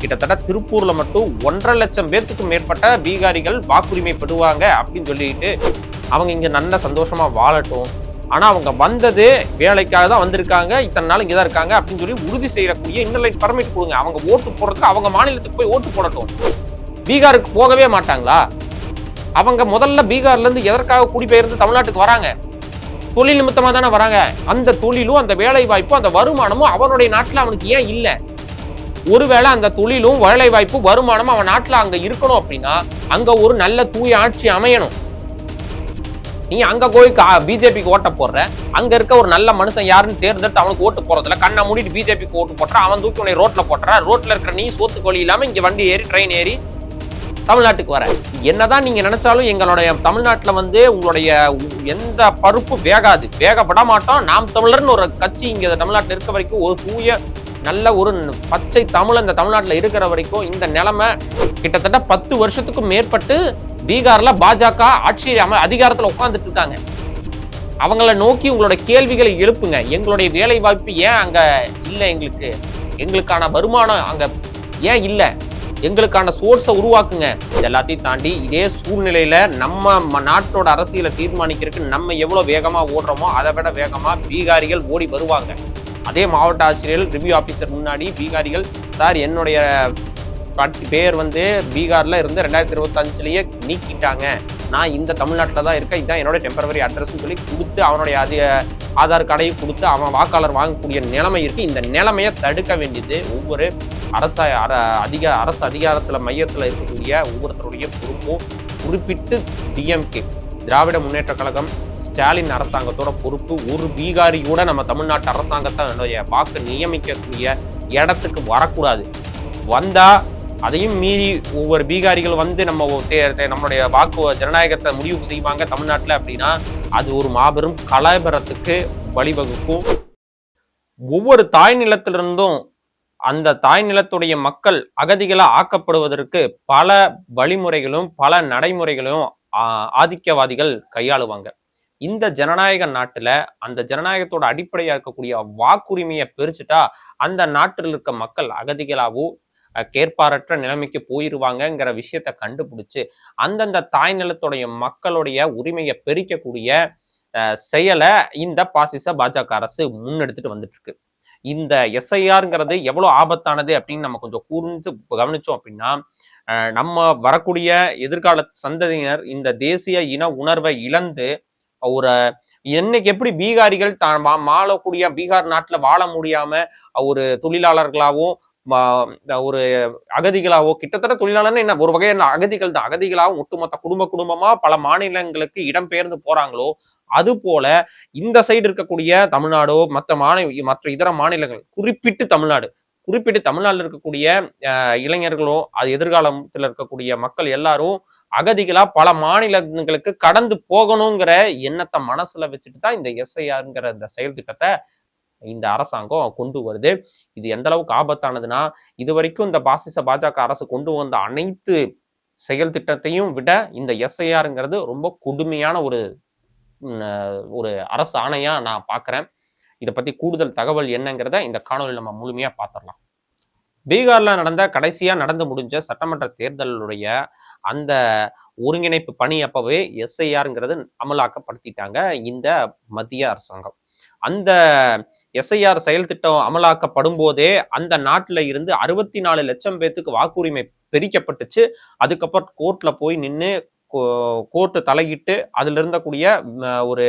கிட்டத்தட்ட திருப்பூர்ல மட்டும் ஒன்றரை லட்சம் பேர்த்துக்கு மேற்பட்ட பீகாரிகள் வாக்குரிமை பெறுவாங்க அப்படின்னு சொல்லிட்டு அவங்க இங்க நல்ல சந்தோஷமா வாழட்டும். ஆனா அவங்க வந்தது வேலைக்காக தான் வந்திருக்காங்க. இத்தனை நாள் இங்கே தான் இருக்காங்க அப்படின்னு சொல்லி உறுதி செய்யக்கூடிய இன்டர்லைட் பர்மிட் கொடுங்க. அவங்க ஓட்டு போடுறதுக்கு அவங்க மாநிலத்துக்கு போய் ஓட்டு போடட்டும். பீகாருக்கு போகவே மாட்டாங்களா? அவங்க முதல்ல பீகார்ல இருந்து எதற்காக குடிபெயர்ந்து தமிழ்நாட்டுக்கு வராங்க? தொழில் நிமித்தமா தானே வராங்க. அந்த தொழிலும் அந்த வேலை வாய்ப்பும் அந்த வருமானமும் அவனுடைய நாட்டுல அவனுக்கு ஏன் இல்லை? ஒருவேளை அந்த தொழிலும் வேலை வாய்ப்பு வருமானமும் அவன் நாட்டில் அங்க இருக்கணும் அப்படின்னா அங்க ஒரு நல்ல தூய ஆட்சி அமையணும். நீ அங்க போய் பிஜேபிக்கு ஓட்ட போடுற. அங்க இருக்க ஒரு நல்ல மனுஷன் யாருன்னு தேர்ந்தெடுத்து அவனுக்கு ஓட்டு போறதுல கண்ணை மூடிட்டு பிஜேபிக்கு ஓட்டு போட்டுற. அவன் தூக்கி உன்னை ரோட்ல போட்டுற. ரோட்ல இருக்கிற நீ சோத்து கோழி இல்லாம இங்க வண்டி ஏறி ட்ரெயின் ஏறி தமிழ்நாட்டுக்கு வர. என்னதான் நீங்க நினைச்சாலும் எங்களுடைய தமிழ்நாட்டுல வந்து உங்களுடைய எந்த பருப்பு வேகாது. வேகப்பட மாட்டோம். நாம் தமிழர்னு ஒரு கட்சி இங்க தமிழ்நாட்டுல இருக்க வரைக்கும் ஒரு தூய நல்ல ஒரு பச்சை தமிழ் இந்த தமிழ்நாட்டில் இருக்கிற வரைக்கும் இந்த நிலைமை கிட்டத்தட்ட பத்து வருஷத்துக்கும் மேற்பட்டு பீகாரில் பாஜக ஆட்சி அம- அதிகாரத்தில் உட்காந்துட்டு இருக்காங்க. அவங்கள நோக்கி உங்களோட கேள்விகளை எழுப்புங்க. எங்களுடைய வேலை வாய்ப்பு ஏன் அங்கே இல்லை எங்களுக்கு? எங்களுக்கான வருமானம் அங்கே ஏன் இல்லை? எங்களுக்கான சோர்ஸை உருவாக்குங்க. இது எல்லாத்தையும் தாண்டி இதே சூழ்நிலையில நம்ம நாட்டோட அரசியலை தீர்மானிக்கிறதுக்கு நம்ம எவ்வளோ வேகமாக ஓடுறோமோ அதை விட வேகமாக பீகாரிகள் ஓடி வருவாங்க. அதே மாவட்ட ஆட்சியர்கள் ரிவ்யூ ஆஃபீஸர் முன்னாடி பீகாரிகள். சார் என்னுடைய பட் பேர் வந்து பீகாரில் இருந்து ரெண்டாயிரத்தி இருபத்தஞ்சுலேயே நீக்கிட்டாங்க. நான் இந்த தமிழ்நாட்டில் தான் இருக்கேன். இதுதான் என்னோட டெம்பரவரி அட்ரஸ்ன்னு சொல்லி கொடுத்து அவனுடைய அது ஆதார் கார்டையும் கொடுத்து அவன் வாக்காளர் வாங்கக்கூடிய நிலைமை இருக்குது இந்த நிலைமையை தடுக்க வேண்டியது ஒவ்வொரு அரச அர அதிக அரசு அதிகாரத்தில் மையத்தில் இருக்கக்கூடிய ஒவ்வொருத்தருடைய பொறுப்பும் குறிப்பிட்டு டிஎம்கே திராவிட முன்னேற்ற கழகம் ஸ்டாலின் அரசாங்கத்தோட பொறுப்பு ஒரு பீகாரி கூட நம்ம தமிழ்நாட்டு அரசாங்கத்தை வாக்கு நியமிக்கக்கூடிய இடத்துக்கு வரக்கூடாது. வந்தா அதையும் மீறி ஒவ்வொரு பீகாரிகள் வந்து நம்ம தே- நம்மளுடைய வாக்கு ஜனநாயகத்தை முடிவு செய்வாங்க தமிழ்நாட்டில் அப்படின்னா அது ஒரு மாபெரும் கலபரத்துக்கு வழிவகுக்கும். ஒவ்வொரு தாய் நிலத்திலிருந்தும் அந்த தாய் நிலத்துடைய மக்கள் அகதிகளாக ஆக்கப்படுவதற்கு பல வழிமுறைகளும் பல நடைமுறைகளும் ஆதிக்கவாதிகள் கையாளுவாங்க. இந்த ஜனநாயக நாட்டுல அந்த ஜனநாயகத்தோட அடிப்படையா இருக்கக்கூடிய வாக்குரிமையை பிரிச்சுட்டா அந்த நாட்டில் இருக்க மக்கள் அகதிகளாவோ கேட்பாரற்ற நிலைமைக்கு போயிருவாங்கங்கிற விஷயத்த கண்டுபிடிச்சு அந்தந்த தாய் நிலத்துடைய மக்களுடைய உரிமையை பெருக்கக்கூடிய செயலை இந்த பாசிச பாஜக அரசு முன்னெடுத்துட்டு வந்துட்டு இருக்கு இந்த எஸ்ஐஆருங்கிறது எவ்வளவு ஆபத்தானது அப்படின்னு நம்ம கொஞ்சம் கூர்ந்து கவனிச்சோம் அப்படின்னா நம்ம வரக்கூடிய எதிர்கால சந்ததியினர் இந்த தேசிய இன உணர்வை இழந்து ஒரு என்னைக்கு எப்படி பீகாரிகள் தான் வாழக்கூடிய பீகார் நாட்டில் வாழ முடியாம ஒரு தொழிலாளர்களாகவும் இந்த ஒரு அகதிகளாவோ கிட்டத்தட்ட தொழிலாளர்னு என்ன? ஒரு வகையான அகதிகள் தான். அகதிகளாகவும் ஒட்டுமொத்த குடும்ப குடும்பமா பல மாநிலங்களுக்கு இடம்பெயர்ந்து போறாங்களோ அது போல இந்த சைடு இருக்கக்கூடிய தமிழ்நாடோ மற்ற மாநில மற்ற இதர மாநிலங்கள் குறிப்பிட்டு தமிழ்நாடு குறிப்பிட்டு தமிழ்நாட்டில் இருக்கக்கூடிய இளைஞர்களோ அது எதிர்காலத்தில் இருக்கக்கூடிய மக்கள் எல்லாரும் அகதிகளா பல மாநிலங்களுக்கு கடந்து போகணுங்கிற எண்ணத்தை மனசுல வச்சுட்டு தான் இந்த எஸ்ஐஆருங்கிற இந்த செயல் திட்டத்தை இந்த அரசாங்கம் கொண்டு வருது. இது எந்த அளவுக்கு ஆபத்தானதுன்னா இது வரைக்கும் இந்த பாசிச பாஜக அரசு கொண்டு வந்த அனைத்து செயல் திட்டத்தையும் விட இந்த எஸ்ஐஆருங்கிறது ரொம்ப கொடுமையான ஒரு ஒரு அரசு ஆணையா நான் பார்க்குறேன் இதை பற்றி கூடுதல் தகவல் என்னங்கிறத இந்த காணொலியில் நம்ம முழுமையாக பார்த்துடலாம் பீகாரில் நடந்த கடைசியாக நடந்து முடிஞ்ச சட்டமன்ற தேர்தலுடைய அந்த ஒருங்கிணைப்பு பணி அப்பவே எஸ்ஐஆருங்கிறது அமலாக்கப்படுத்திட்டாங்க இந்த மத்திய அரசாங்கம். அந்த எஸ்ஐஆர் செயல் திட்டம் அமலாக்கப்படும் போதே அந்த நாட்டில் இருந்து அறுபத்தி நாலு லட்சம் பேத்துக்கு வாக்குரிமை பிரிக்கப்பட்டுச்சு. அதுக்கப்புறம் கோர்ட்டில் போய் நின்று கோர்ட்டு தலையிட்டு அதில் இருந்தக்கூடிய ஒரு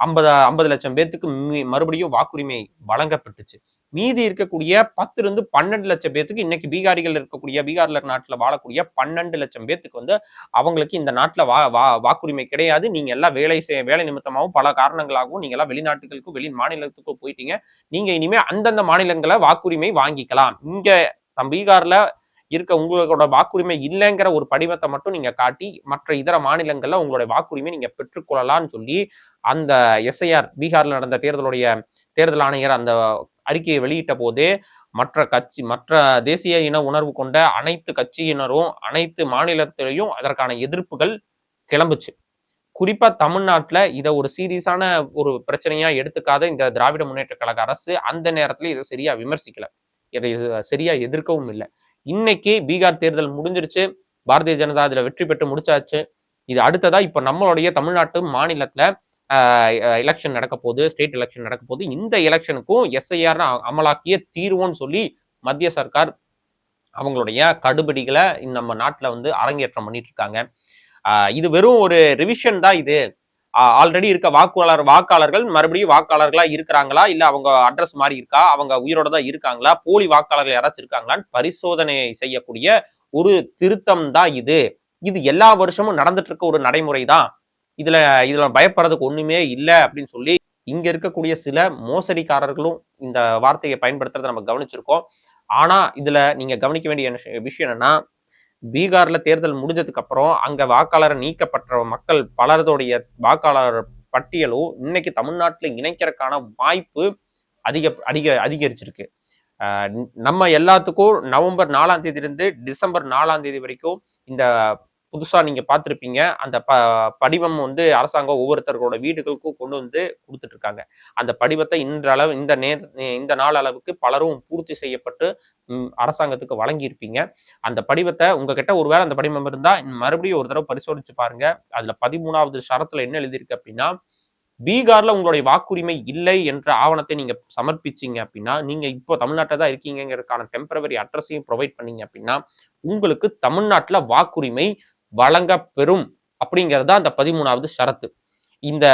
ஐம்பது ஐம்பது லட்சம் பேத்துக்கு மீ- மறுபடியும் வாக்குரிமை வழங்கப்பட்டுச்சு. மீதி இருக்கக்கூடிய பத்துலேருந்து பன்னெண்டு லட்சம் பேர்த்துக்கு இன்னைக்கு பீகாரிகள் இருக்கக்கூடிய பீகார்ல நாட்டில் வாழக்கூடிய பன்னெண்டு லட்சம் பேர்த்துக்கு வந்து அவங்களுக்கு இந்த நாட்டில் வா வா வாக்குரிமை கிடையாது. நீங்கள் எல்லாம் வேலை செய்ய வேலை நிமித்தமாகவும் பல காரணங்களாகவும் நீங்கள் எல்லாம் வெளிநாட்டுகளுக்கும் வெளி மாநிலத்துக்கும் போயிட்டீங்க. நீங்கள் இனிமேல் அந்தந்த மாநிலங்களை வாக்குரிமை வாங்கிக்கலாம். இங்கே தம் பீகார்ல இருக்க உங்களோட வாக்குரிமை இல்லைங்கிற ஒரு படிவத்தை மட்டும் நீங்க காட்டி மற்ற இதர மாநிலங்கள்ல உங்களுடைய வாக்குரிமை நீங்க பெற்றுக்கொள்ளலாம்னு சொல்லி அந்த எஸ்ஐஆர் பீகார்ல நடந்த தேர்தலுடைய தேர்தல் ஆணையர் அந்த அறிக்கையை வெளியிட்ட போதே மற்ற கட்சி மற்ற தேசிய இன உணர்வு கொண்ட அனைத்து கட்சியினரும் அனைத்து மாநிலத்திலையும் அதற்கான எதிர்ப்புகள் கிளம்புச்சு. குறிப்பா தமிழ்நாட்டுல இதை ஒரு சீரியஸான ஒரு பிரச்சனையா எடுத்துக்காத இந்த திராவிட முன்னேற்ற கழக அரசு அந்த நேரத்துல இதை சரியா விமர்சிக்கல. இதை சரியா எதிர்க்கவும் இல்லை. இன்னைக்கு பீகார் தேர்தல் முடிஞ்சிருச்சு. பாரதிய ஜனதா இதுல வெற்றி பெற்று முடிச்சாச்சு. இது அடுத்ததா இப்ப நம்மளுடைய தமிழ்நாட்டு மாநிலத்துல எலெக்ஷன் நடக்க போகுது ஸ்டேட் எலெக்ஷன் நடக்க போகுது. இந்த எலெக்ஷனுக்கும் எஸ்ஐஆர் அமலாக்கிய தீர்வோன்னு சொல்லி மத்திய சர்க்கார் அவங்களுடைய கடுபடிகளை நம்ம நாட்டில் வந்து அரங்கேற்றம் பண்ணிட்டு இருக்காங்க. இது வெறும் ஒரு ரிவிஷன் தான் இது. ஆல்ரெடி இருக்க வாக்காளர் வாக்காளர்கள் மறுபடியும் வாக்காளர்களா இருக்கிறாங்களா? இல்ல அவங்க அட்ரஸ் மாதிரி இருக்கா? அவங்க உயிரோட தான் இருக்காங்களா? போலி வாக்காளர்கள் யாராச்சும் இருக்காங்களான்னு பரிசோதனை செய்யக்கூடிய ஒரு திருத்தம் தான் இது. இது எல்லா வருஷமும் நடந்துட்டு இருக்க ஒரு நடைமுறை தான். இதுல இதுல பயப்படுறதுக்கு ஒண்ணுமே இல்லை அப்படின்னு சொல்லி இங்க இருக்கக்கூடிய சில மோசடிக்காரர்களும் இந்த வார்த்தையை பயன்படுத்துறதை நம்ம கவனிச்சிருக்கோம். ஆனா இதுல நீங்க கவனிக்க வேண்டிய விஷயம் என்னன்னா பீகார்ல தேர்தல் முடிஞ்சதுக்கு அப்புறம் அங்க வாக்காளர் நீக்கப்பட்ட மக்கள் பலருடைய வாக்காளர் பட்டியலும் இன்னைக்கு தமிழ்நாட்டில் இணைக்கிறதுக்கான வாய்ப்பு அதிக அதிக அதிகரிச்சிருக்கு. ஆஹ் நம்ம எல்லாத்துக்கும் நவம்பர் நாலாம் தேதியிலிருந்து டிசம்பர் நாலாம் தேதி வரைக்கும் இந்த புதுசாக நீங்கள் பார்த்துருப்பீங்க. அந்த ப படிவம் வந்து அரசாங்கம் ஒவ்வொருத்தர்களோட வீடுகளுக்கும் கொண்டு வந்து கொடுத்துட்டு இருக்காங்க அந்த படிவத்தை இன்றளவு இந்த நே இந்த நாள் அளவுக்கு பலரும் பூர்த்தி செய்யப்பட்டு அரசாங்கத்துக்கு வழங்கியிருப்பீங்க. அந்த படிவத்தை உங்ககிட்ட ஒருவேளை அந்த படிவம் இருந்தால் மறுபடியும் ஒரு தடவை பரிசோதிச்சு பாருங்க. அதில் பதிமூணாவது ஷரத்தில் என்ன எழுதியிருக்கு அப்படின்னா பீகார்ல உங்களுடைய வாக்குரிமை இல்லை என்ற ஆவணத்தை நீங்க சமர்ப்பிச்சீங்க அப்படின்னா நீங்க இப்போ தமிழ்நாட்டில் தான் இருக்கீங்கிறதுக்கான டெம்பரவரி அட்ரஸையும் ப்ரொவைட் பண்ணீங்க அப்படின்னா உங்களுக்கு தமிழ்நாட்டில் வாக்குரிமை வழங்கப்பெறும் அப்படிங்கிறது அந்த பதிமூணாவது ஷரத்து. இந்த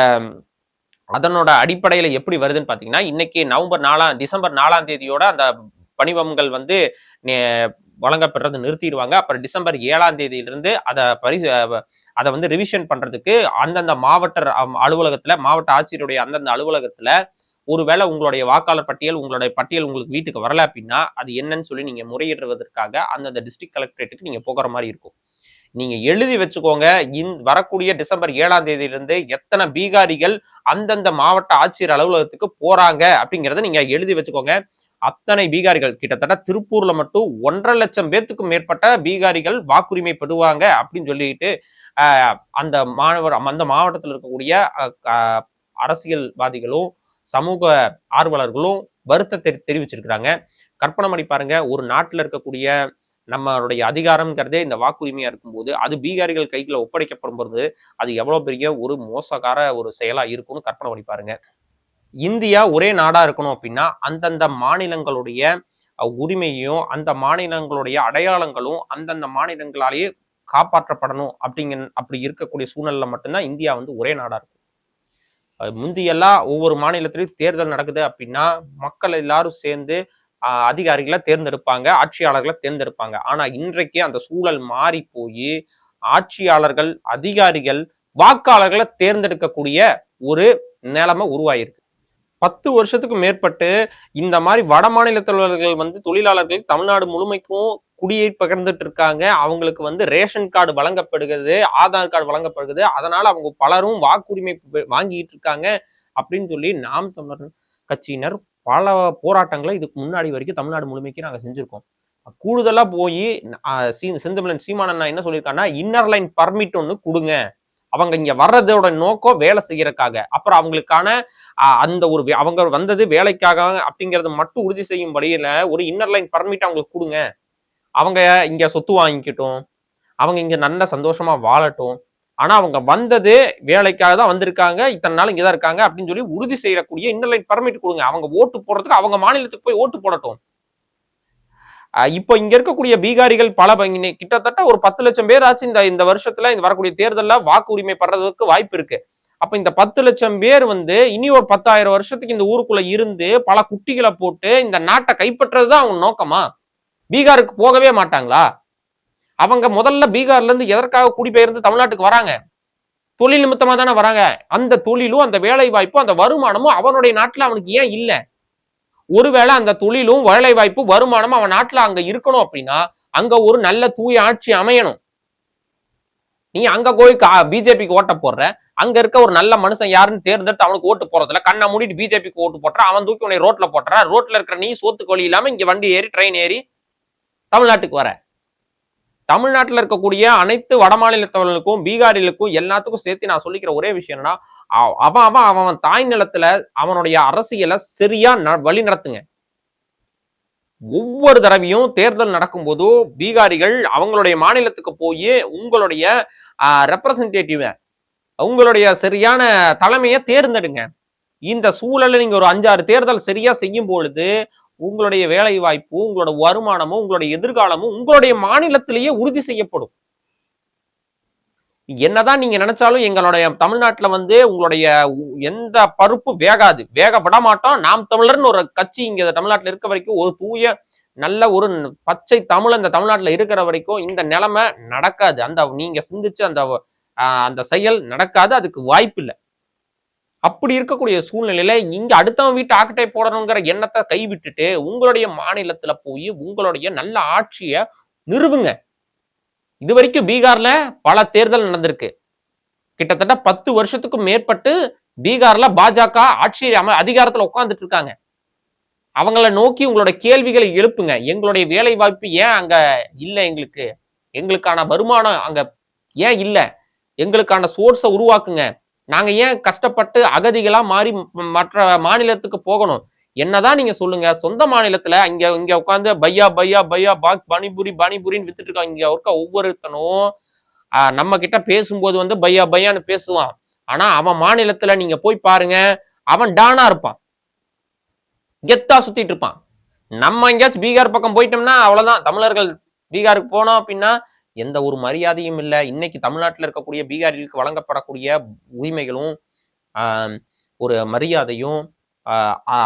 அதனோட அடிப்படையில் எப்படி வருதுன்னு பார்த்தீங்கன்னா இன்னைக்கு நவம்பர் நாலாம் டிசம்பர் நாலாம் தேதியோட அந்த பணிவங்கள் வந்து வழங்கப்படுறது நிறுத்திடுவாங்க. அப்புறம் டிசம்பர் ஏழாம் தேதியிலிருந்து அதை பரிசு அதை வந்து ரிவிஷன் பண்ணுறதுக்கு அந்தந்த மாவட்ட அலுவலகத்தில் மாவட்ட ஆட்சியருடைய அந்தந்த அலுவலகத்தில் ஒருவேளை உங்களுடைய வாக்காளர் பட்டியல் உங்களுடைய பட்டியல் உங்களுக்கு வீட்டுக்கு வரல அப்படின்னா அது என்னன்னு சொல்லி நீங்கள் முறையிடுவதற்காக அந்தந்த டிஸ்ட்ரிக்ட் கலெக்டரேட்டுக்கு நீங்கள் போகிற மாதிரி இருக்கும். நீங்க எழுதி வச்சுக்கோங்க. இந் வரக்கூடிய டிசம்பர் ஏழாம் தேதியிலிருந்து எத்தனை பீகாரிகள் அந்தந்த மாவட்ட ஆட்சியர் அலுவலகத்துக்கு போறாங்க அப்படிங்கிறத நீங்க எழுதி வச்சுக்கோங்க. அத்தனை பீகாரிகள் கிட்டத்தட்ட திருப்பூர்ல மட்டும் ஒன்றரை லட்சம் பேர்த்துக்கும் மேற்பட்ட பீகாரிகள் வாக்குரிமை பெறுவாங்க அப்படின்னு சொல்லிட்டு அந்த மாணவர் அந்த மாவட்டத்தில் இருக்கக்கூடிய அரசியல்வாதிகளும் சமூக ஆர்வலர்களும் வருத்தத்தை தெரிவிச்சிருக்கிறாங்க. கற்பனை பண்ணி பாருங்க. ஒரு நாட்டில் இருக்கக்கூடிய நம்மளுடைய அதிகாரம்ங்கிறதே இந்த வாக்குரிமையா இருக்கும்போது அது பீகாரிகள் கைகளை ஒப்படைக்கப்படும் பொழுது அது எவ்வளவு பெரிய ஒரு மோசக்கார ஒரு செயலா இருக்கும்னு கற்பனை பண்ணி பாருங்க. இந்தியா ஒரே நாடா இருக்கணும் அப்படின்னா அந்தந்த மாநிலங்களுடைய உரிமையும் அந்த மாநிலங்களுடைய அடையாளங்களும் அந்தந்த மாநிலங்களாலேயே காப்பாற்றப்படணும் அப்படிங்க அப்படி இருக்கக்கூடிய சூழ்நிலை மட்டும்தான் இந்தியா வந்து ஒரே நாடா இருக்கும் முந்தியெல்லாம் ஒவ்வொரு மாநிலத்திலையும் தேர்தல் நடக்குது அப்படின்னா மக்கள் எல்லாரும் சேர்ந்து அதிகாரிகளை தேர்ந்தெடுப்பாங்க ஆட்சியாளர்களை தேர்ந்தெடுப்பாங்க. ஆனா இன்றைக்கு அந்த சூழல் மாறி போய் ஆட்சியாளர்கள் அதிகாரிகள் வாக்காளர்களை தேர்ந்தெடுக்கக்கூடிய ஒரு நிலைமை உருவாயிருக்கு. பத்து வருஷத்துக்கு மேற்பட்டு இந்த மாதிரி வட மாநிலத்தவர்கள் வந்து தொழிலாளர்கள் தமிழ்நாடு முழுமைக்கும் குடியை பகிர்ந்துட்டு இருக்காங்க. அவங்களுக்கு வந்து ரேஷன் கார்டு வழங்கப்படுகிறது ஆதார் கார்டு வழங்கப்படுகிறது. அதனால அவங்க பலரும் வாக்குரிமை வாங்கிட்டு இருக்காங்க அப்படின்னு சொல்லி நாம் தமிழர் கட்சியினர் பல போராட்டங்களை இதுக்கு முன்னாடி வரைக்கும் தமிழ்நாடு முழுமைக்கு நாங்கள் செஞ்சுருக்கோம். கூடுதலாக போய் செந்தமிழன் சீமானண்ணா என்ன சொல்லியிருக்காங்கன்னா இன்னர் லைன் பர்மிட் ஒன்று கொடுங்க. அவங்க இங்க வர்றதோட நோக்கம் வேலை செய்யறதுக்காக. அப்புறம் அவங்களுக்கான அந்த ஒரு அவங்க வந்தது வேலைக்காக அப்படிங்கறத மட்டும் உறுதி செய்யும் வழியில ஒரு இன்னர் லைன் பர்மிட் அவங்களுக்கு கொடுங்க. அவங்க இங்க சொத்து வாங்கிக்கட்டும். அவங்க இங்க நல்ல சந்தோஷமா வாழட்டும். ஆனா அவங்க வந்தது வேலைக்காக தான் வந்திருக்காங்க. இத்தனை நாள் இங்கதான் இருக்காங்க அப்படின்னு சொல்லி உறுதி செய்யக்கூடிய இன்னர்லைன் பர்மிட் கொடுங்க. அவங்க ஓட்டு போடுறதுக்கு அவங்க மாநிலத்துக்கு போய் ஓட்டு போடட்டும். இப்போ இங்க இருக்கக்கூடிய பீகாரிகள் பல கிட்டத்தட்ட ஒரு பத்து லட்சம் பேர் ஆச்சு இந்த இந்த வருஷத்துல இந்த வரக்கூடிய தேர்தலில் வாக்கு உரிமை படுறதுக்கு வாய்ப்பு இருக்கு. அப்ப இந்த பத்து லட்சம் பேர் வந்து இனி ஒரு பத்தாயிரம் வருஷத்துக்கு இந்த ஊருக்குள்ள இருந்து பல குட்டிகளை போட்டு இந்த நாட்டை கைப்பற்றுறதுதான் அவங்க நோக்கமா? பீகாருக்கு போகவே மாட்டாங்களா? அவங்க முதல்ல பீகார்ல இருந்து எதற்காக குடிபெயர்ந்து தமிழ்நாட்டுக்கு வராங்க? தொழில் நிமித்தமா தானே வராங்க. அந்த தொழிலும் அந்த வேலை வாய்ப்பும் அந்த வருமானமும் அவனுடைய நாட்டுல அவனுக்கு ஏன் இல்லை? ஒருவேளை அந்த தொழிலும் வேலை வாய்ப்பு வருமானமும் அவன் நாட்டுல அங்க இருக்கணும் அப்படின்னா அங்க ஒரு நல்ல தூய ஆட்சி அமையணும். நீ அங்க போய் பிஜேபிக்கு ஓட்ட போடுற. அங்க இருக்க ஒரு நல்ல மனுஷன் யாருன்னு தேர்ந்தெடுத்து அவனுக்கு ஓட்டு போறதுல கண்ணை மூடிட்டு பிஜேபிக்கு ஓட்டு போட்டுற. அவன் தூக்கி உன்னை ரோட்ல போட்டுற. ரோட்ல இருக்கிற நீ சோத்துக்கு வழி இல்லாம இங்க வண்டி ஏறி ட்ரெயின் ஏறி தமிழ்நாட்டுக்கு வர. தமிழ்நாட்டில் இருக்கக்கூடிய அனைத்து வடமாநிலத்தவர்களுக்கும் பீகாரிகளுக்கும் எல்லாத்துக்கும் சேர்த்து நான் சொல்லிக்கிற ஒரே விஷயம் என்னன்னா அவன் அவன் அவன் தாய் நிலத்துல அவனுடைய அரசியலை சரியா வழி நடத்துங்க. ஒவ்வொரு தடவையும் தேர்தல் நடக்கும்போதோ பீகாரிகள் அவங்களுடைய மாநிலத்துக்கு போய் உங்களுடைய ரெப்ரசன்டேட்டிவ உங்களுடைய சரியான தலைமையை தேர்ந்தெடுங்க. இந்த சூழலை நீங்க ஒரு அஞ்சாறு தேர்தல் சரியா செய்யும் பொழுது உங்களுடைய வேலை வாய்ப்பு உங்களோட வருமானமும் உங்களுடைய எதிர்காலமும் உங்களுடைய மாநிலத்திலேயே உறுதி செய்யப்படும். என்னதான் நீங்க நினைச்சாலும் எங்களுடைய தமிழ்நாட்டுல வந்து உங்களுடைய உ- எந்த பருப்பு வேகாது. வேக விட மாட்டோம். நாம் தமிழர்னு ஒரு கட்சி இங்க தமிழ்நாட்டுல இருக்க வரைக்கும் ஒரு தூய நல்ல ஒரு பச்சை தமிழ் இந்த தமிழ்நாட்டுல இருக்கிற வரைக்கும் இந்த நிலைமை நடக்காது. அந்த நீங்க சிந்திச்சு அந்த ஆஹ், அந்த செயல் நடக்காது. அதுக்கு வாய்ப்பு இல்லை அப்படி இருக்கக்கூடிய சூழ்நிலையில இங்க அடுத்தவன் வீட்டு ஆக்கட்டை போடணுங்கிற எண்ணத்தை கைவிட்டுட்டு உங்களுடைய மாநிலத்துல போய் உங்களுடைய நல்ல ஆட்சியை நிறுவுங்க. இது வரைக்கும் பீகார்ல பல தேர்தல் நடந்திருக்கு. கிட்டத்தட்ட பத்து வருஷத்துக்கும் மேற்பட்டு பீகார்ல பாஜக ஆட்சி அதிகாரத்துல உட்கார்ந்துட்டு இருக்காங்க. அவங்கள நோக்கி உங்களோட கேள்விகளை எழுப்புங்க. எங்களுடைய வேலை வாய்ப்பு ஏன் அங்க இல்லை எங்களுக்கு? எங்களுக்கான வருமானம் அங்க ஏன் இல்லை? எங்களுக்கான சோர்ஸை உருவாக்குங்க. நாங்க ஏன் கஷ்டப்பட்டு அகதிகளா மாறி மற்ற மாநிலத்துக்கு போகணும்? என்னதான் நீங்க சொல்லுங்க. சொந்த மாநிலத்துல இங்க இங்க உட்காந்து பையா பையா பையா பாக் பானிபூரி பானிபூரின்னு வித்துட்டு இருக்காங்க. இங்க இருக்க ஒவ்வொருத்தனும் நம்ம கிட்ட பேசும்போது வந்து பையா பையான்னு பேசுவான். ஆனா அவன் மாநிலத்துல நீங்க போய் பாருங்க அவன் டானா இருப்பான். கெத்தா சுத்திட்டு இருப்பான். நம்ம எங்கேயாச்சும் பீகார் பக்கம் போயிட்டோம்னா அவ்வளவுதான். தமிழர்கள் பீகாருக்கு போனோம் அப்படின்னா எந்த ஒரு மரியாதையும் இல்லை. இன்னைக்கு தமிழ்நாட்டில் இருக்கக்கூடிய பீகாரிகளுக்கு வழங்கப்படக்கூடிய உரிமைகளும் ஒரு மரியாதையும்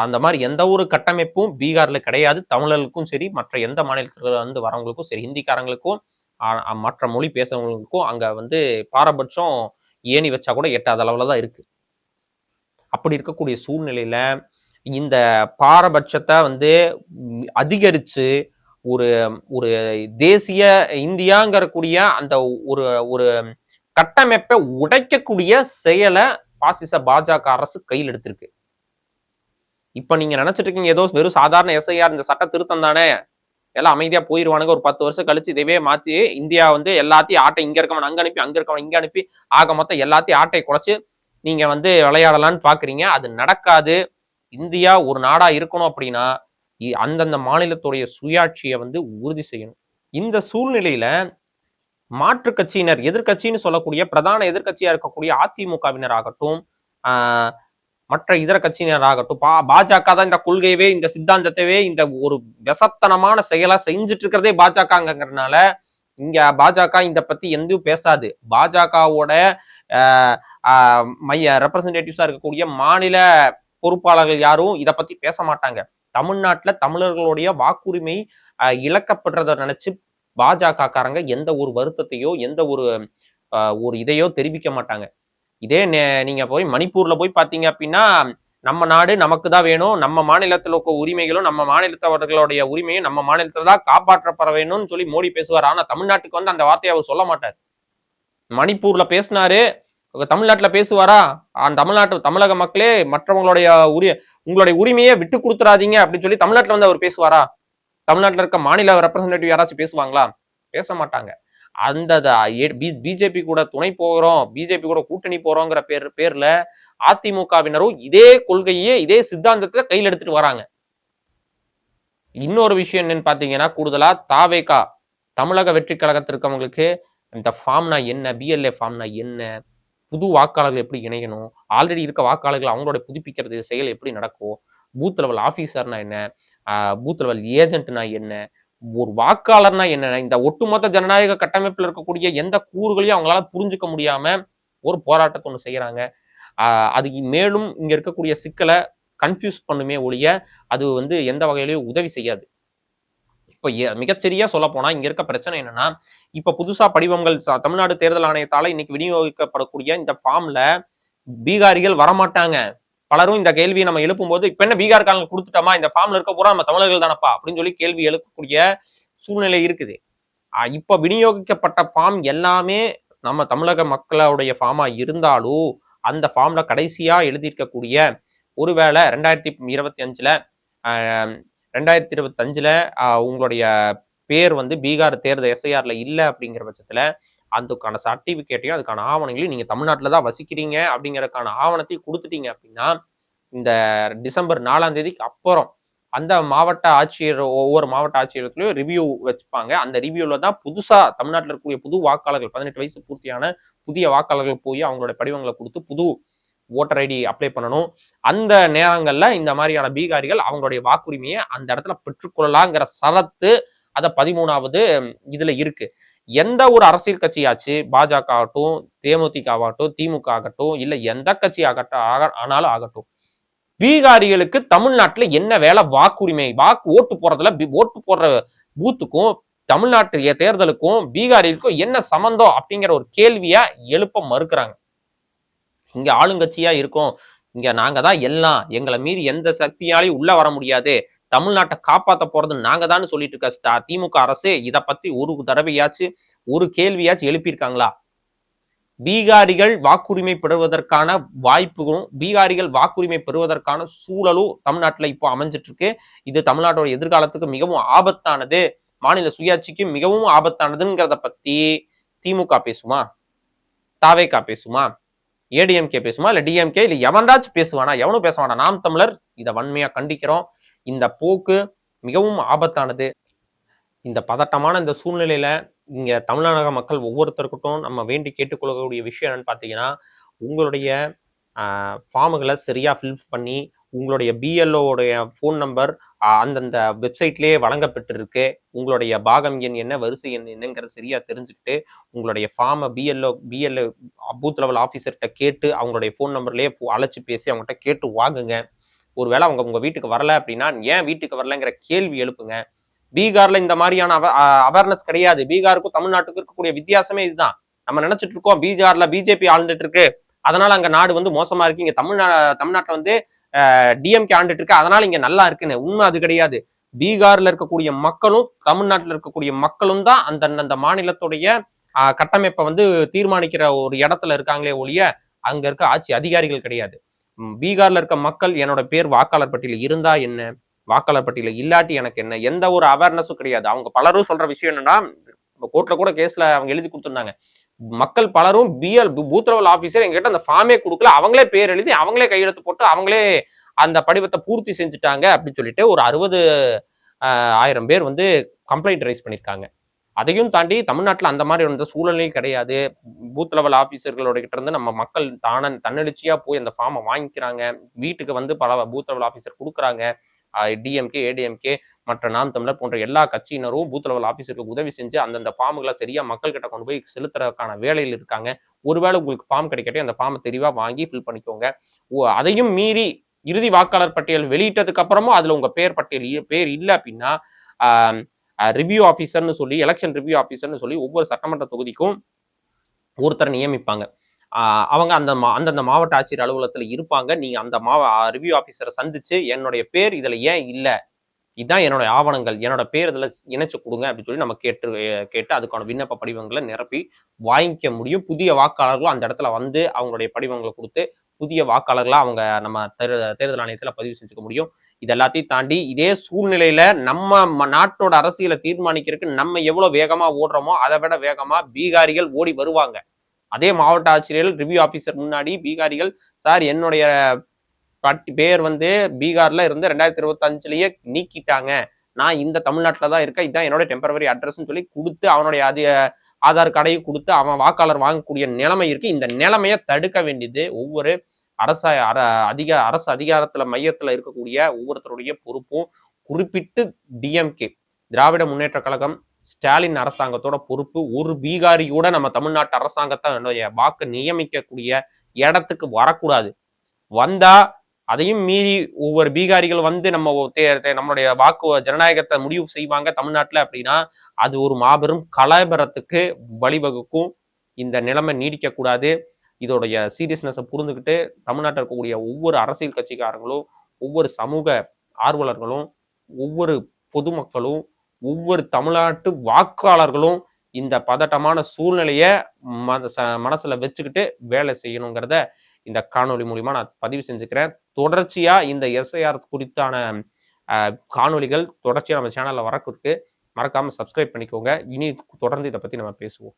அந்த மாதிரி எந்த ஒரு கட்டமைப்பும் பீகாரில் கிடையாது. தமிழர்களுக்கும் சரி மற்ற எந்த மாநிலத்தில் வந்து வரவங்களுக்கும் சரி ஹிந்திக்காரங்களுக்கும் மற்ற மொழி பேசுறவங்களுக்கும் அங்கே வந்து பாரபட்சம் ஏணி வச்சா கூட எட்டாத அளவில் தான் இருக்கு. அப்படி இருக்கக்கூடிய சூழ்நிலையில இந்த பாரபட்சத்தை வந்து அதிகரித்து ஒரு ஒரு தேசிய இந்தியாங்கிறக்கூடிய அந்த ஒரு ஒரு கட்டமைப்பை உடைக்கக்கூடிய செயலை பாசிச பாஜக அரசு கையில் எடுத்திருக்கு. இப்ப நீங்க நினைச்சிட்டு இருக்கீங்க ஏதோ வெறும் சாதாரண எஸ்ஐஆர் இந்த சட்ட திருத்தம் தானே? எல்லாம் அமைதியா போயிருவானுங்க ஒரு பத்து வருஷம் கழிச்சு இதவே மாத்தி இந்தியா வந்து எல்லாத்தையும் ஆட்டை இங்க இருக்கவன் அங்க அனுப்பி அங்க இருக்கவன் இங்க அனுப்பி ஆக மொத்தம் எல்லாத்தையும் ஆட்டை குறைச்சு நீங்க வந்து விளையாடலாம்னு பாக்குறீங்க. அது நடக்காது. இந்தியா ஒரு நாடா இருக்கணும் அப்படின்னா அந்தந்த மாநிலத்துடைய சுயாட்சியை வந்து உறுதி செய்யணும். இந்த சூழ்நிலையில மாற்று கட்சியினர் எதிர்க்கட்சின்னு சொல்லக்கூடிய பிரதான எதிர்கட்சியா இருக்கக்கூடிய அதிமுகவினர் ஆகட்டும் மற்ற இதர கட்சியினர் ஆகட்டும் பா பாஜக தான் இந்த கொள்கையவே இந்த சித்தாந்தத்தையே இந்த ஒரு விசத்தனமான செயலா செஞ்சுட்டு இருக்கிறதே பாஜகங்கிறதுனால இங்க பாஜக இந்த பத்தி எதுவும் பேசாது. பாஜகவோட மைய ரெப்ரசன்டேட்டிவ்ஸா இருக்கக்கூடிய மாநில பொறுப்பாளர்கள் யாரும் இதை பத்தி பேச மாட்டாங்க. தமிழ்நாட்டில் தமிழர்களுடைய வாக்குரிமை இழக்கப்படுறத நினைச்சு பாஜக காரங்க எந்த ஒரு வருத்தத்தையோ எந்த ஒரு ஒரு இதையோ தெரிவிக்க மாட்டாங்க. இதே நே- நீங்க போய் மணிப்பூர்ல போய் பாத்தீங்க அப்படின்னா நம்ம நாடு நமக்கு தான் வேணும். நம்ம மாநிலத்தில் இருக்க உரிமைகளும் நம்ம மாநிலத்தவர்களுடைய உரிமையும் நம்ம மாநிலத்துல தான் காப்பாற்றப்பட வேணும்னு சொல்லி மோடி பேசுவார். ஆனா தமிழ்நாட்டுக்கு வந்து அந்த வார்த்தையை அவர் சொல்ல மாட்டார். மணிப்பூர்ல பேசினாரு தமிழ்நாட்டுல பேசுவாரா? அந்த தமிழ்நாட்டு தமிழக மக்களே மற்றவங்களுடைய உரி உங்களுடைய உரிமையை விட்டு கொடுத்துறாதீங்க அப்படின்னு சொல்லி தமிழ்நாட்டுல வந்து அவர் பேசுவாரா? தமிழ்நாட்டுல இருக்க மாநில ரெப்ரசன்டேட்டிவ் யாராச்சும் பேசுவாங்களா? பேச மாட்டாங்க. அந்த பிஜேபி கூட துணை போகிறோம் பிஜேபி கூட கூட்டணி போறோங்கிற பேர் பேர்ல அதிமுகவினரும் இதே கொள்கையே இதே சித்தாந்தத்தை கையில் எடுத்துட்டு வராங்க. இன்னொரு விஷயம் என்னன்னு பாத்தீங்கன்னா கூடுதலா தாவேகா தமிழக வெற்றி கழகத்திற்கு இருக்கவங்களுக்கு இந்த ஃபார்ம்னா என்ன பிஎல்ஏ ஃபார்ம்னா என்ன புது வாக்காளர்கள் எப்படி இணையணும்? ஆல்ரெடி இருக்க வாக்காளர்கள் அவங்களோட புதுப்பிக்கிறது செயல் எப்படி நடக்கும்? பூத் லெவல் ஆஃபீஸர்னா என்ன? பூத் லெவல் ஏஜென்ட்னா என்ன? ஒரு வாக்காளர்னா என்ன? இந்த ஒட்டுமொத்த ஜனநாயக கட்டமைப்பில் இருக்கக்கூடிய எந்த கூறுகளையும் அவங்களால புரிஞ்சுக்க முடியாம ஒரு போராட்டத்தை ஒன்று செய்யறாங்க. அது மேலும் இங்க இருக்கக்கூடிய சிக்கலை கன்ஃபியூஸ் பண்ணுமே ஒழிய அது வந்து எந்த வகையிலையும் உதவி செய்யாது. இப்போ மிகச்சரியா சொல்ல போனா இங்க இருக்க பிரச்சனை என்னன்னா இப்ப புதுசா படிவங்கள் தமிழ்நாடு தேர்தல் ஆணையத்தால இன்னைக்கு விநியோகிக்கப்படக்கூடிய இந்த ஃபார்ம்ல பீகாரிகள் வரமாட்டாங்க. பலரும் இந்த கேள்வியை நம்ம எழுப்பும்போது இப்ப என்ன பீகார்காரங்க கொடுத்துட்டோமா? இந்த ஃபார்ம்ல இருக்க பூரா நம்ம தமிழர்கள் தானப்பா? அப்படின்னு சொல்லி கேள்வி எழுப்பக்கூடிய சூழ்நிலை இருக்குது. இப்ப விநியோகிக்கப்பட்ட ஃபார்ம் எல்லாமே நம்ம தமிழக மக்களுடைய ஃபார்மா இருந்தாலும் அந்த ஃபார்ம்ல கடைசியா எழுதியிருக்கக்கூடிய ஒருவேளை ரெண்டாயிரத்தி இருபத்தி அஞ்சுல ரெண்டாயிரத்தி இருபத்தஞ்சுல உங்களுடைய பேர் வந்து பீகார் தேர்தல் எஸ்ஐஆரில் இல்லை அப்படிங்கிற பட்சத்துல அதுக்கான சர்டிஃபிகேட்டையும் அதுக்கான ஆவணங்களையும் நீங்கள் தமிழ்நாட்டில் தான் வசிக்கிறீங்க அப்படிங்கிறதுக்கான ஆவணத்தையும் கொடுத்துட்டீங்க அப்படின்னா இந்த டிசம்பர் நாலாம் தேதிக்கு அப்புறம் அந்த மாவட்ட ஆட்சியர் ஒவ்வொரு மாவட்ட ஆட்சியர்களுக்கும் ரிவ்யூ வச்சுப்பாங்க. அந்த ரிவ்யூவில் தான் புதுசாக தமிழ்நாட்டில் இருக்கக்கூடிய புது வாக்காளர்கள் பதினெட்டு வயசு பூர்த்தியான புதிய வாக்காளர்கள் போய் அவங்களோட படிவங்களை கொடுத்து புது ஓட்டர் ஐடி அப்ளை பண்ணணும். அந்த நேரங்களில் இந்த மாதிரியான பீகாரிகள் அவங்களுடைய வாக்குரிமையை அந்த இடத்துல பெற்றுக்கொள்ளலாங்கிற சரத்து அதை பதிமூணாவது இதில் இருக்குது எந்த ஒரு அரசியல் கட்சியாச்சு பாஜக ஆகட்டும் தேமுதிக ஆகட்டும் திமுக ஆகட்டும் இல்லை எந்த கட்சி ஆகட்டும் ஆக- ஆனாலும் ஆகட்டும். பீகாரிகளுக்கு தமிழ்நாட்டில் என்ன வேலை? வாக்குரிமை. வாக்கு ஓட்டு போடுறதுல ஓட்டு போடுற பூத்துக்கும் தமிழ்நாட்டு தேர்தலுக்கும் பீகாரிகளுக்கும் என்ன சம்மந்தம் அப்படிங்கிற ஒரு கேள்வியா எழுப்ப மறுக்கிறாங்க. இங்கே ஆளுங்கட்சியாக இருக்கோம். இங்கே நாங்கள் தான் எல்லாம். எங்களை மீறி எந்த சக்தியாலையும் உள்ளே வர முடியாது. தமிழ்நாட்டை காப்பாற்ற போகிறது நாங்கள் தான் சொல்லிட்டு இருக்க ஸ்டா- திமுக அரசு இதை பற்றி ஒரு தடவையாச்சு ஒரு கேள்வியாச்சும் எழுப்பியிருக்காங்களா? பீகாரிகள் வாக்குரிமை பெறுவதற்கான வாய்ப்புகளும் பீகாரிகள் வாக்குரிமை பெறுவதற்கான சூழலும் தமிழ்நாட்டில் இப்போ அமைஞ்சிட்டு இருக்கு இது தமிழ்நாட்டோட எதிர்காலத்துக்கு மிகவும் ஆபத்தானது. மாநில சுயாட்சிக்கு மிகவும் ஆபத்தானதுங்கிறத பத்தி திமுக பேசுமா? தாவேகா பேசுமா? ஏடிஎம்கே பேசுமா? இல்லை டிஎம்கே இல்லை எவன்டாச்சும் பேசுவானா? எவனும் பேச நாம் தமிழர் இதை வன்மையாக கண்டிக்கிறோம். இந்த போக்கு மிகவும் ஆபத்தானது. இந்த பதட்டமான இந்த சூழ்நிலையில இங்கே தமிழக மக்கள் ஒவ்வொருத்தருக்கிட்டும் நம்ம வேண்டி கேட்டுக்கொள்ளக்கூடிய விஷயம் என்னன்னு பார்த்தீங்கன்னா உங்களுடைய ஃபார்முகளை சரியாக ஃபில் பண்ணி உங்களுடைய பிஎல்ஓடைய ஃபோன் நம்பர் அந்தந்த வெப்சைட்லேயே வழங்கப்பட்டிருக்கு. உங்களுடைய பாகம் எண் என்ன வரிசை எண் என்னங்கிறத சரியா தெரிஞ்சுக்கிட்டு உங்களுடைய ஃபார்மை பிஎல்ஓ பிஎல்ஓ பூத் லெவல் ஆஃபீஸர்கிட்ட கேட்டு அவங்களுடைய ஃபோன் நம்பர்லேயே அழைச்சி பேசி அவங்ககிட்ட கேட்டு வாங்குங்க. ஒருவேளை அவங்க உங்கள் வீட்டுக்கு வரல அப்படின்னா ஏன் வீட்டுக்கு வரலங்கிற கேள்வி எழுப்புங்க. பீகார்ல இந்த மாதிரியான அவ அவேர்னஸ் கிடையாது. பீகாருக்கும் தமிழ்நாட்டுக்கும் இருக்கக்கூடிய வித்தியாசமே இதுதான். நம்ம நினைச்சிட்டு இருக்கோம் பீகார்ல பிஜேபி ஆழ்ந்துட்டு இருக்கு. அதனால அங்க நாடு வந்து மோசமா இருக்கு. இங்க தமிழ்நா தமிழ்நாட்டில் வந்து டிஎம்கே ஆண்டுட்டு இருக்கு. அதனால இங்க நல்லா இருக்குன்னு. உண்மை அது கிடையாது. பீகார்ல இருக்கக்கூடிய மக்களும் தமிழ்நாட்டில் இருக்கக்கூடிய மக்களும் தான் அந்த அந்த மாநிலத்துடைய கட்டமைப்பை வந்து தீர்மானிக்கிற ஒரு இடத்துல இருக்காங்களே ஒழிய அங்க இருக்க ஆட்சி அதிகாரிகள் கிடையாது. பீகார்ல இருக்க மக்கள் என்னோட பேர் வாக்காளர் பட்டியலில் இருந்தா என்ன? வாக்காளர் பட்டியலில் இல்லாட்டி எனக்கு என்ன? எந்த ஒரு அவேர்னஸும் கிடையாது. அவங்க பலரும் சொல்ற விஷயம் என்னன்னா கோர்ட்ல கூட கேஸ்ல அவங்க எழுதி கொடுத்துருந்தாங்க. மக்கள் பலரும் பிஎல் பூத் லெவல் ஆபீசர் எங்ககிட்ட அந்த ஃபார்மே கொடுக்கல. அவங்களே பேர் எழுதி அவங்களே கையெழுத்து போட்டு அவங்களே அந்த படிவத்தை பூர்த்தி செஞ்சுட்டாங்க அப்படின்னு சொல்லிட்டு ஒரு அறுபது ஆயிரம் பேர் வந்து கம்ப்ளைண்ட் ரைஸ் பண்ணியிருக்காங்க. அதையும் தாண்டி தமிழ்நாட்டில் அந்த மாதிரி இருந்த சூழ்நிலையும் கிடையாது. பூத் லெவல் ஆஃபீஸர்களோட கிட்ட இருந்து நம்ம மக்கள் தானன் தன்னெழுச்சியா போய் அந்த ஃபார்மை வாங்கிக்கிறாங்க. வீட்டுக்கு வந்து பல பூத் லெவல் ஆஃபீஸர் கொடுக்குறாங்க. டிஎம்கே ஏடிஎம்கே மற்ற நாம் தமிழர் போன்ற எல்லா கட்சியினரும் பூத் லெவல் ஆஃபீஸருக்கு உதவி செஞ்சு அந்தந்த ஃபார்முகளை சரியாக மக்கள்கிட்ட கொண்டு போய் செலுத்துறதுக்கான வேலையில் இருக்காங்க. ஒருவேளை உங்களுக்கு ஃபார்ம் கிடைக்கட்டும் அந்த ஃபார்மை தெளிவாக வாங்கி ஃபில் பண்ணிக்கோங்க. ஓ, அதையும் மீறி இறுதி வாக்காளர் பட்டியல் வெளியிட்டதுக்கு அப்புறமும் அதில் உங்கள் பேர் பட்டியல் பேர் இல்லை அப்படின்னா ரிவ்யூ ஆஃபீஸர்னு சொல்லி எலெக்ஷன் ரிவ்யூ ஆஃபீஸர்னு சொல்லி ஒவ்வொரு சட்டமன்ற தொகுதிக்கும் ஒருத்தரை நியமிப்பாங்க. அவங்க அந்த மா- அந்தந்த மாவட்ட ஆட்சியர் அலுவலகத்தில் இருப்பாங்க. நீங்கள் அந்த மாவ ரிவ்யூ ஆஃபீஸரை சந்திச்சு என்னுடைய பேர் இதில் ஏன் இல்லை? இதுதான் என்னோட ஆவணங்கள். என்னோட பேர் இதில் இணைச்சு கொடுங்க அப்படின்னு சொல்லி நம்ம கேட்டு கேட்டு அதுக்கான விண்ணப்ப படிவங்களை நிரப்பி வாங்கிக்க முடியும். புதிய வாக்காளர்களும் அந்த இடத்துல வந்து அவங்களுடைய படிவங்களை கொடுத்து புதிய வாக்காளர்களா அவங்க நம்ம தேர்- தேர்தல் ஆணையத்துல பதிவு செஞ்சுக்க முடியும். இது எல்லாத்தையும் தாண்டி இதே சூழ்நிலையில நம்ம ம- நாட்டோட அரசியலை தீர்மானிக்கிறதுக்கு நம்ம எவ்வளவு வேகமா ஓடுறோமோ அதை விட வேகமா பீகாரிகள் ஓடி வருவாங்க. அதே மாவட்ட ஆட்சியர்கள் ரிவ்யூ ஆபீசர் முன்னாடி பீகாரிகள் சார் என்னுடைய பட்டி பேர் வந்து பீகார்ல இருந்து ரெண்டாயிரத்தி இருபத்தஞ்சுலயே நீக்கிட்டாங்க. நான் இந்த தமிழ்நாட்டில் தான் இருக்கேன் இதுதான் என்னோட டெம்பரவரி அட்ரஸ்னு சொல்லி கொடுத்து அவனுடைய அது ஆதார் கார்டையும் கொடுத்து அவன் வாக்காளர் வாங்கக்கூடிய நிலைமை இருக்கு. இந்த நிலைமையை தடுக்க வேண்டியது ஒவ்வொரு அரச அர அதிக அரசு அதிகாரத்துல மையத்துல இருக்கக்கூடிய ஒவ்வொருத்தருடைய பொறுப்பும் குறிப்பிட்டு டிஎம்கே திராவிட முன்னேற்ற கழகம் ஸ்டாலின் அரசாங்கத்தோட பொறுப்பு ஒரு பீகாரியோட நம்ம தமிழ்நாட்டு அரசாங்கத்தை வாக்கு நியமிக்கக்கூடிய இடத்துக்கு வரக்கூடாது. வந்தா அதையும் மீறி ஒவ்வொரு பீகாரிகள் வந்து நம்ம நம்மளுடைய வாக்கு ஜனநாயகத்தை முடிவு செய்வாங்க தமிழ்நாட்டில் அப்படின்னா அது ஒரு மாபெரும் கலபரத்துக்கு வழிவகுக்கும். இந்த நிலைமை நீடிக்கக்கூடாது இதோடைய சீரியஸ்னஸை புரிந்துக்கிட்டு தமிழ்நாட்டில் இருக்கக்கூடிய ஒவ்வொரு அரசியல் கட்சிக்காரங்களும் ஒவ்வொரு சமூக ஆர்வலர்களும் ஒவ்வொரு பொதுமக்களும் ஒவ்வொரு தமிழ்நாட்டு வாக்காளர்களும் இந்த பதட்டமான சூழ்நிலையை ம- ச- மனசுல வச்சுக்கிட்டு வேலை செய்யணுங்கிறத இந்த காணொளி மூலியமா நான் பதிவு செஞ்சுக்கிறேன். தொடர்ச்சியா இந்த எஸ்ஐஆர் குறித்தான அஹ், காணொளிகள் தொடர்ச்சியா நம்ம சேனல்ல வரக்கு மறக்காம சப்ஸ்கிரைப் பண்ணிக்கோங்க. இனி தொடர்ந்து இதை பத்தி நம்ம பேசுவோம்.